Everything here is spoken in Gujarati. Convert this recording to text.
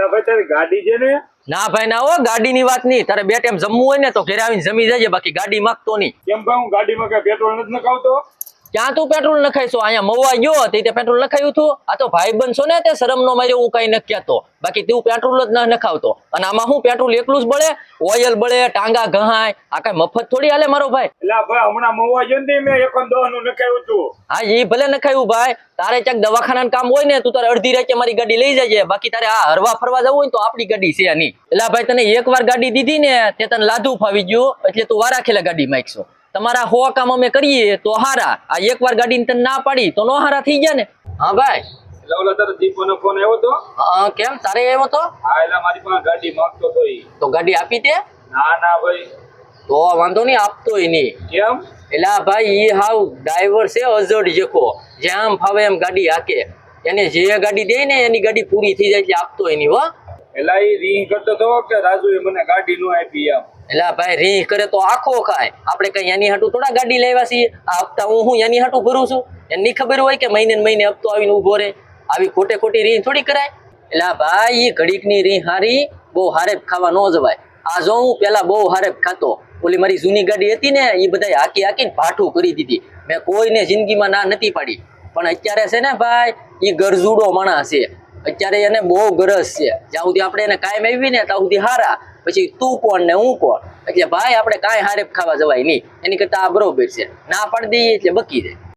એલા ભાઈ તારી ગાડી છે ને? ના ભાઈ ના હો ગાડી ની વાત નહીં. તારે બે ટાઈમ જમવું હોય ને તો ઘેર આવીને જમી જજે બાકી ગાડી માંગતો નહીં. કેમ ભાઈ હું ગાડીમાં કઈ પેટ્રોલ નથી નખાવતો? ક્યાં તું પેટ્રોલ નખાઈશો અહીંયા મવા ગયો તે તે પેટ્રોલ નખાયું તું. આ તો ભાઈ બનશો ને તે શરમ નો માર્યો હું કઈ કહેતો. બાકી તું પેટ્રોલ જ ન નખાવતો. અને આમાં હું પેટ્રોલ એકલું જ બળે? ઓઇલ બળે ટાંગા ઘહાય આ કઈ મફત થોડી હાલે મારો ભાઈ? એલા ભાઈ હમણાં મવા ગયો ને મેં એકન દહનું નખાવ્યું હા એ ભલે નખાયું ભાઈ. તારે ક્યાંક દવાખાનાનું કામ હોય ને તું તારે અડધી રાતે મારી ગાડી લઈ જજે. બાકી તારે આ હરવા ફરવા જવું હોય તો આપણી ગાડી છે નહીં એટલે ભાઈ તને એક વાર ગાડી દીધી ને તે તને લાદું ફાવી ગયું. એટલે તું વારા ખેલા ગાડી માગશો. તમારા હો કામ અમે કરીએ તો હારા. આ એક વાર ગાડી તને ના પાડી તો નો હારા થઈ ગયા ને. હા ભાઈ. એટલે ઓલા તારો દીપોનો ફોન આવ્યો તો? હા કેમ? તારે એવો તો? હા એટલે મારી પાસે ગાડી માંગતો તો ઈ. તો ગાડી આપી તે ના ના ભાઈ. તો વાંધો નહીં આપતોય નહીં. કેમ? એટલે ભાઈ ઈ હાવ ડ્રાઈવર છે અજડ જેખો. જેમ ફાવે એમ ગાડી હાકે. એને જે ગાડી દે ને એની ગાડી પૂરી થઈ જાય એટલે આપતો નહીં હો. એટલે ઈ રીંગ કરતો તો કે રાજુ એ મને ગાડી નો આપી એમ. એટલે આ ભાઈ રીહ કરે તો આખો ખાય. આપણે કઈ એની હાટું થોડા ગાડી લેવા છીએ? આ હપ્તા હું હું એની હાટું ભરું છું? એને ખબર હોય કે મહિને મહિને હપ્તો આવીને ઊભો રહે. આવી ખોટે ખોટી રીહ થોડી કરાય? એટલે આ ભાઈ ઈ ઘડીકની રીહ હારી બહુ હારેપ ખાવા ન જવાય. આ જો હું પેલા બહુ હારે ખાતો. ઓલી મારી જૂની ગાડી હતી ને એ બધા હાકી હાકીને ભાઠું કરી દીધી. મેં કોઈને જિંદગીમાં ના નથી પાડી. પણ અત્યારે છે ને ભાઈ એ ગરજુડો માણસ છે. અત્યારે એને બહુ ગરજ છે. જ્યાં સુધી આપણે એને કાયમ આવી ને ત્યાં સુધી હારા. પછી તું કોણ ને હું કોણ? એટલે ભાઈ, આપણે કાંઈ હારે ખાવા જવાય નહીં. એની કરતાં આ બરોબર છે. ના પાડી દઈએ એટલે બકી જાય.